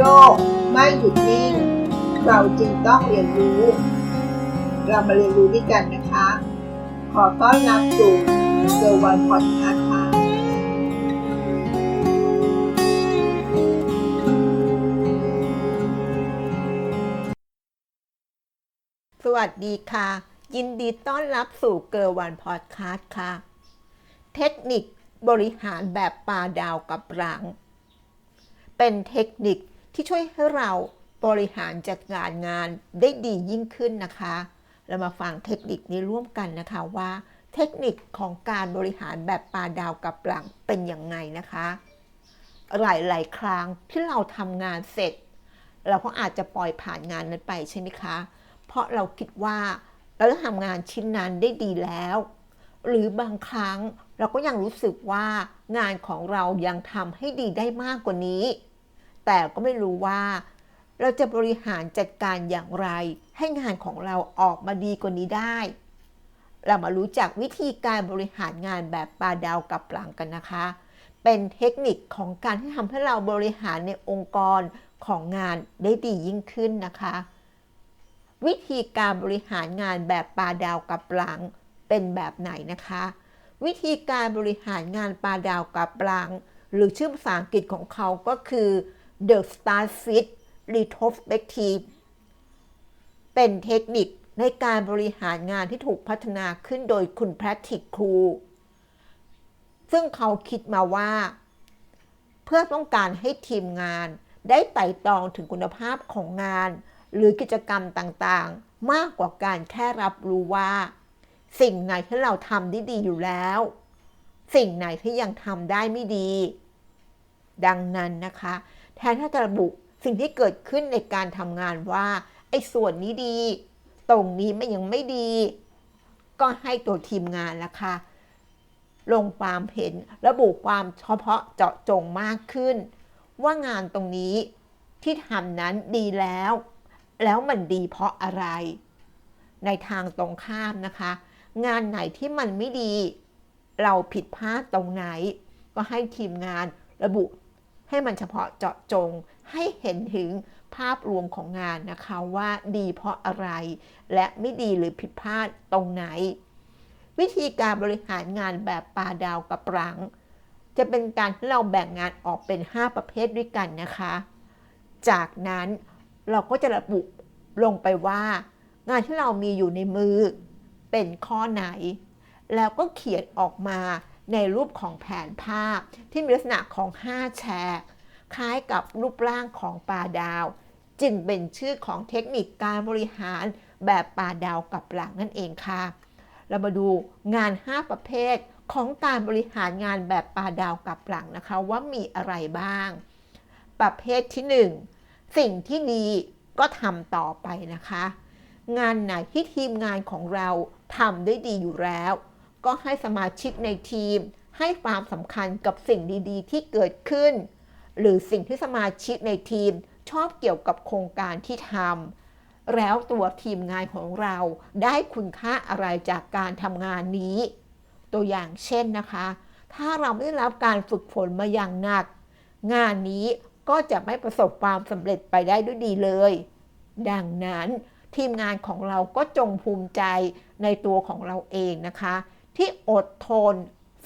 โลกไม่หยุดนิ่ง เราจึงต้องเรียนรู้ เรามาเรียนรู้ด้วยกันนะคะ ขอต้อนรับสู่เซอร์วันพอดคาส์ค่ะสวัสดีค่ะ ยินดีต้อนรับสู่เกอร์วันพอดคาสต์ค่ะ เทคนิคบริหารแบบปลาดาวกับรัง เป็นเทคนิค ที่ช่วยให้เราบริหารจัดการงานได้ดียิ่งขึ้นนะคะ เรามาฟังเทคนิคนี้ร่วมกันนะคะว่า เทคนิคของการบริหารแบบปลาดาวกับรังเป็นยังไงนะคะ หลาย ๆ ครั้งที่เราทำงานเสร็จ เราก็อาจจะปล่อยผ่านงานนั้นไปใช่ไหมคะ เพราะเราคิดว่าเราทำงานชิ้นนั้นได้ดีแล้ว หรือบางครั้งเราก็ยังรู้สึกว่างานของเรายังทำให้ดีได้มากกว่านี้ แต่ก็ไม่รู้ว่า เราจะบริหารจัดการอย่างไร ให้งานของเราออกมาดีกว่านี้ได้ เรามารู้จักวิธีการบริหารงานแบบปลาดาวกับหลังกันนะคะ เป็นเทคนิคของการที่ทำให้เราบริหารในองค์กรของงานได้ดียิ่งขึ้นนะคะ วิธีการบริหารงานแบบปลาดาวกับหลังเป็นแบบไหนนะคะ วิธีการบริหารงานปลาดาวกับหลังหรือชื่อภาษาอังกฤษของเขาก็คือ The Star Fit Retrospective เป็นเทคนิคในการบริหารงานที่ถูกพัฒนาขึ้นโดยคุณแพทริกครู ซึ่งเขาคิดมาว่า เพื่อต้องการให้ทีมงานได้ไต่ตองถึงคุณภาพของงาน หรือกิจกรรมต่างๆ มากกว่าการแค่รับรู้ว่า สิ่งไหนที่เราทำได้ดีอยู่แล้ว สิ่งไหนที่ยังทำได้ไม่ดี ดังนั้นนะคะ แทนที่จะระบุสิ่งที่เกิดขึ้นในการทำงานว่า ไอ้ส่วนนี้ดี ตรงนี้ไม่ยังไม่ดี ก็ให้ตัวทีมงานละค่ะลงความเห็นระบุความเฉพาะเจาะจงมากขึ้น ว่างานตรงนี้ที่ทำนั้นดีแล้ว แล้วมันดีเพราะอะไร ในทางตรงข้ามนะคะ งานไหนที่มันไม่ดี เราผิดพลาดตรงไหน ก็ให้ทีมงานระบุ ให้มันเฉพาะเจาะจงให้เห็นถึงภาพรวมของงานนะคะว่าดีเพราะอะไร และไม่ดีหรือผิดพลาดตรงไหน วิธีการบริหารงานแบบปลาดาวกับรัง จะเป็นการที่เราแบ่งงานออกเป็น 5 ประเภทด้วยกันนะคะ จากนั้นเราก็จะระบุลงไปว่า งานที่เรามีอยู่ในมือเป็นข้อไหน แล้วก็เขียนออกมาในรูปของแผนภาพ ที่มีลักษณะของ 5 แฉกคล้ายกับรูปร่างของปลาดาว จึงเป็นชื่อของเทคนิคการบริหารแบบปลาดาวกับหลังนั่นเองค่ะ เรามาดูงาน 5 ประเภทของการบริหารงานแบบปลาดาวกับหลังนะคะว่ามีอะไรบ้าง ประเภทที่ 1 สิ่งที่ดีก็ทำต่อไปนะคะ งานไหนที่ทีมงานของเราทำได้ดีอยู่แล้ว ก็ให้สมาชิกในทีม ให้ความสำคัญกับสิ่งดีๆ ที่เกิดขึ้น หรือสิ่งที่สมาชิกในทีมชอบเกี่ยวกับโครงการที่ทำแล้วตัวทีมงานของเราได้คุณค่าอะไรจากการทำงานนี้ ตัวอย่างเช่นนะคะ ถ้าเราไม่ได้รับการฝึกฝนมาอย่างหนัก งานนี้ก็จะไม่ประสบความสำเร็จไปได้ด้วยดีเลย ดังนั้นทีมงานของเราก็จงภูมิใจในตัวของเราเองนะคะ ที่อดทน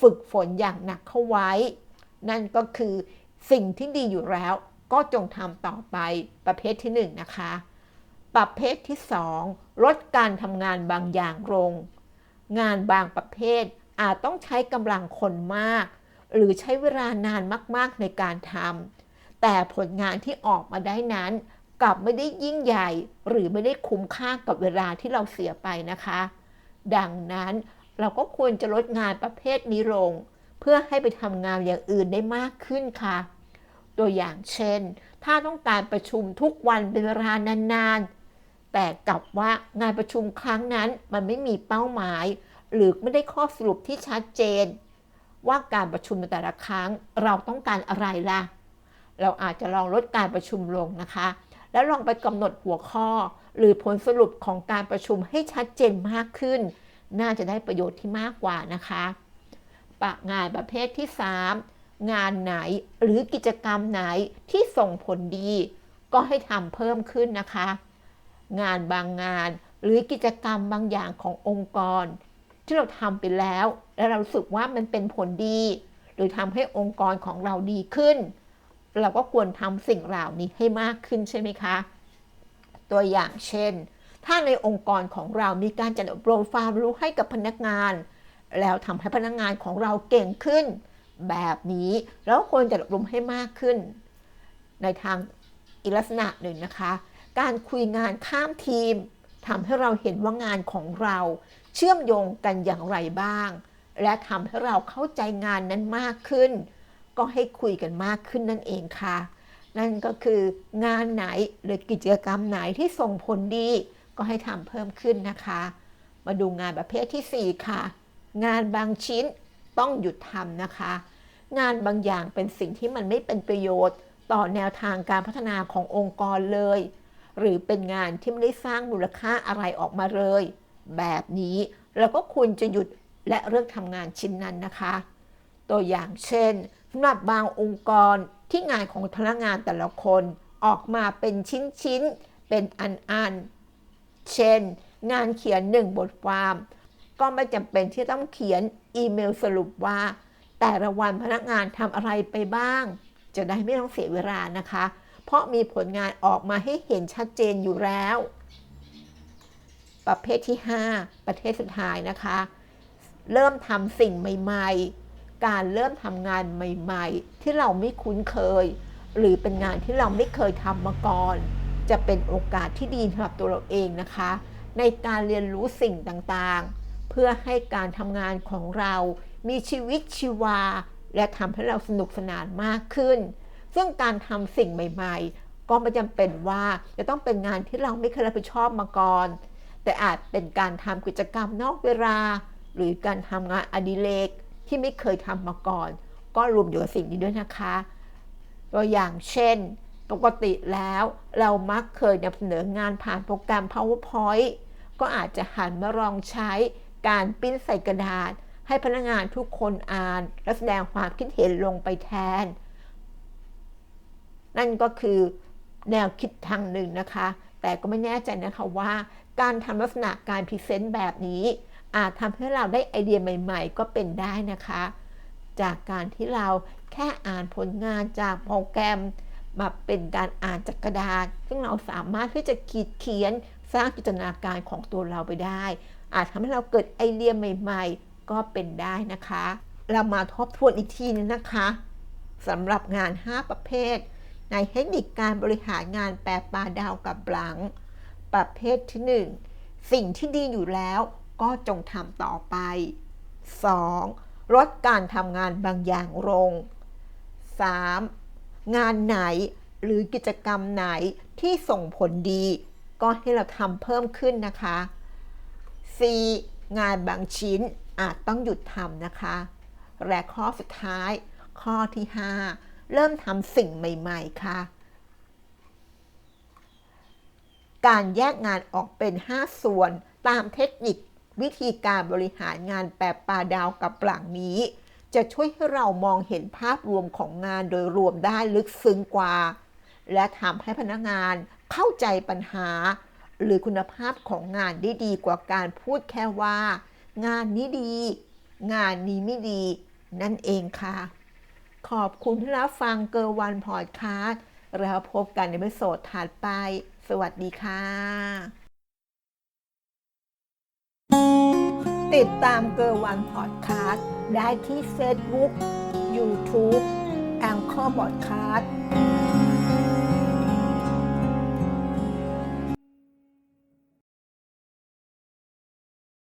ฝึกฝนอย่างหนักเข้าไว้ นั่นก็คือสิ่งที่ดีอยู่แล้วก็จงทำต่อไปประเภทที่1นนะคะประเภทที่ 2 ลดการทำงานบางอย่างลง งานบางประเภทอาจต้องใช้กำลังคนมาก หรือใช้เวลานานมากๆในการทำแต่ผลงานที่ออกมาได้นั้น กลับไม่ได้ยิ่งใหญ่ หรือไม่ได้คุ้มค่ากับเวลาที่เราเสียไปนะคะ ดังนั้น เราก็ควรจะลดงานประเภทนี้ลง เพื่อให้ไปทำงานอย่างอื่นได้มากขึ้นค่ะ ตัวอย่างเช่น ถ้าต้องการประชุมทุกวันเป็นเวลานานๆ แต่กลับว่างานประชุมครั้งนั้นมันไม่มีเป้าหมาย หรือไม่ได้ข้อสรุปที่ชัดเจน ว่าการประชุมแต่ละครั้งเราต้องการอะไรล่ะ เราอาจจะลองลดการประชุมลงนะคะ แล้วลองไปกำหนดหัวข้อ หรือผลสรุปของการประชุมให้ชัดเจนมากขึ้น น่าจะได้ประโยชน์ที่มากกว่านะคะปะงานประเภทที่ 3 งานไหนหรือกิจกรรมไหนที่ส่งผลดี ก็ให้ทำเพิ่มขึ้นนะคะ งานบางงานหรือกิจกรรมบางอย่างขององค์กร ที่เราทำไปแล้ว และเราสึกว่ามันเป็นผลดี หรือทำให้องค์กรของเราดีขึ้น เราก็ควรทำสิ่งเหล่านี้ให้มากขึ้นใช่ไหมคะ ตัวอย่างเช่น ถ้าในองค์กรของเรามีการจัดอบรมความรู้ให้กับพนักงาน แล้วทำให้พนักงานของเราเก่งขึ้น แบบนี้แล้วควรจัดอบรมให้มากขึ้น ในทางอีกลักษณะหนึ่งนะคะ การคุยงานข้ามทีมทำให้เราเห็นว่างานของเราเชื่อมโยงกันอย่างไรบ้าง และทำให้เราเข้าใจงานนั้นมากขึ้น ก็ให้คุยกันมากขึ้นนั่นเองค่ะ นั่นก็คืองานไหนหรือกิจกรรมไหนที่ส่งผลดี ก็ให้ทำเพิ่มขึ้นนะคะ มาดูงานประเภทที่ 4 ค่ะ งานบางชิ้นต้องหยุดทำนะคะ งานบางอย่างเป็นสิ่งที่มันไม่เป็นประโยชน์ ต่อแนวทางการพัฒนาขององค์กรเลย หรือเป็นงานที่ไม่ได้สร้างมูลค่าอะไรออกมาเลย แบบนี้เราก็ควรจะหยุดและเลิกทำงานชิ้นนั้นนะคะ ตัวอย่างเช่นสำหรับบางองค์กรที่งานของพนักงานแต่ละคนออกมาเป็นชิ้นๆเป็นอันๆ เช่น งานเขียนหนึ่งบทความ ก็ไม่จำเป็นที่ต้องเขียนอีเมลสรุปว่า แต่ละวันพนักงานทำอะไรไปบ้าง จะได้ไม่ต้องเสียเวลานะคะ เพราะมีผลงานออกมาให้เห็นชัดเจนอยู่แล้ว ประเภทที่ 5 ประเภทสุดท้ายนะคะ เริ่มทำสิ่งใหม่ๆ การเริ่มทำงานใหม่ ๆ ที่เราไม่คุ้นเคย หรือเป็นงานที่เราไม่เคยทำมาก่อน จะเป็นโอกาสที่ดีสำหรับตัวเราเองนะคะ ในการเรียนรู้สิ่งต่างๆ เพื่อให้การทำงานของเรา มีชีวิตชีวา และทำให้เราสนุกสนานมากขึ้น ซึ่งการทำสิ่งใหม่ ๆ ก็ไม่จำเป็นว่าจะต้องเป็นงานที่เราไม่เคยรับผิดชอบมาก่อน แต่อาจเป็นการทำกิจกรรมนอกเวลา หรือการทำงานอดิเรกที่ไม่เคยทำมาก่อน ก็รวมอยู่กับสิ่งนี้ด้วยนะคะ ตัวอย่างเช่น กติแล้วเรามักเคยนำเสนองานผ่านโปรแกรม PowerPoint ก็อาจจะหันมาลองใช้การปิ้นใส่กระดาษ ให้พนักงานทุกคนอ่าน และแสดงความคิดเห็นลงไปแทน นั่นก็คือแนวคิดทางหนึ่งนะคะ แต่ก็ไม่แน่ใจนะคะว่า การทำลักษณะการพรีเซนต์แบบนี้ อาจทำให้เราได้ไอเดียใหม่ ๆ ก็เป็นได้นะคะ จากการที่เราแค่อ่านผลงานจากโปรแกรม มาเป็นการอ่านจากกระดาษ ซึ่งเราสามารถที่จะขีดเขียนสร้างจินตนาการของตัวเราไปได้ อาจทำให้เราเกิดไอเดียใหม่ๆ ก็เป็นได้นะคะ เรามาทบทวนอีกทีนึงนะคะสำหรับงาน 5 ประเภท ในเทคนิคการบริหารงานแปรปลาดาวกับหลัง ประเภทที่ 1 สิ่งที่ดีอยู่แล้วก็จงทำต่อไป 2. ลดการทำงานบางอย่างลง 3. งานไหนหรือกิจกรรมไหนที่ส่งผลดี ก็ให้เราทำเพิ่มขึ้นนะคะ 4. งานบางชิ้นอาจต้องหยุดทำนะคะ และข้อสุดท้าย ข้อที่ 5 เริ่มทำสิ่งใหม่ๆค่ะ การแยกงานออกเป็น 5 ส่วนตามเทคนิควิธีการบริหารงานแบบปลาดาวกับหลังนี้ จะช่วยให้เรามองเห็นภาพรวมของงานโดยรวมได้ลึกซึ้งกว่า และทำให้พนักงานเข้าใจปัญหา หรือคุณภาพของงานได้ดีกว่าการพูดแค่ว่า งานนี้ดี งานนี้ไม่ดี นั่นเองค่ะ ขอบคุณที่รับฟังเกอร์วันพอดคาสต์แล้วพบกันในวิดีโอถัดไป สวัสดีค่ะ ติดตามเกอร์วันพอดคาสต์ได้ที่เฟซบุ๊กยูทูบแองเกอร์พอดคาสต์